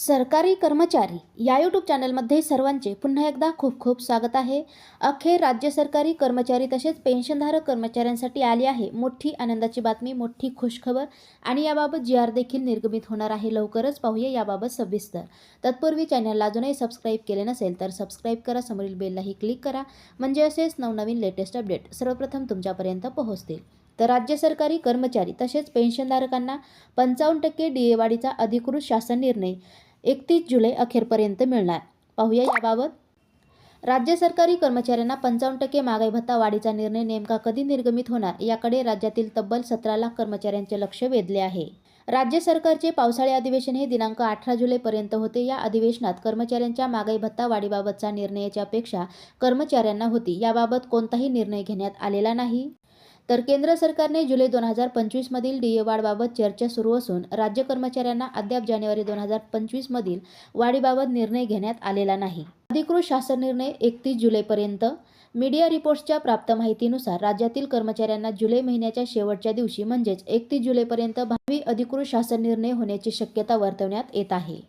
सरकारी कर्मचारी या यूट्यूब चॅनलमध्ये सर्वांचे पुन्हा एकदा खूप खूप स्वागत आहे. अखेर राज्य सरकारी कर्मचारी तसेच पेन्शनधारक कर्मचाऱ्यांसाठी आली आहे मोठी आनंदाची बातमी मोठी खुशखबर आणि याबाबत जी आर देखील निर्गमित होणार आहे. लवकरच पाहूया याबाबत सविस्तर. तत्पूर्वी चॅनलला अजूनही सबस्क्राईब केले नसेल तर सबस्क्राईब करा. समोरील बेललाही क्लिक करा. म्हणजे असेच नवनवीन लेटेस्ट अपडेट सर्वप्रथम तुमच्यापर्यंत पोहोचतील. तर राज्य सरकारी कर्मचारी तसेच पेन्शनधारकांना पंचावन्न टक्के डी वाढीचा अधिकृत शासन निर्णय एकतीस जुलै अखेरपर्यंत मिळणार. पाहूया याबाबत. राज्य सरकारी कर्मचाऱ्यांना पंचावन्न टक्के महागाई भत्ता वाढीचा निर्णय नेमका कधी निर्गमित होणार याकडे राज्यातील तब्बल सतरा लाख कर्मचाऱ्यांचे लक्ष वेधले आहे. राज्य सरकारचे पावसाळी अधिवेशन हे दिनांक अठरा जुलैपर्यंत होते. या अधिवेशनात कर्मचाऱ्यांच्या महागाई भत्ता वाढीबाबतचा निर्णयाची अपेक्षा कर्मचाऱ्यांना होती. याबाबत कोणताही निर्णय घेण्यात आलेला नाही. तर केंद्र सरकारने जुलै दोन हजार पंचवीसमधील डी ए वाढबाबत चर्चा सुरू असून राज्य कर्मचाऱ्यांना अद्याप जानेवारी दोन हजार पंचवीसमधील वाढीबाबत निर्णय घेण्यात आलेला नाही. अधिकृत शासन निर्णय एकतीस जुलैपर्यंत मीडिया रिपोर्ट्सच्या प्राप्त माहितीनुसार राज्यातील कर्मचाऱ्यांना जुलै महिन्याच्या शेवटच्या दिवशी म्हणजेच एकतीस जुलैपर्यंत भावी अधिकृत शासन निर्णय होण्याची शक्यता वर्तवण्यात येत आहे.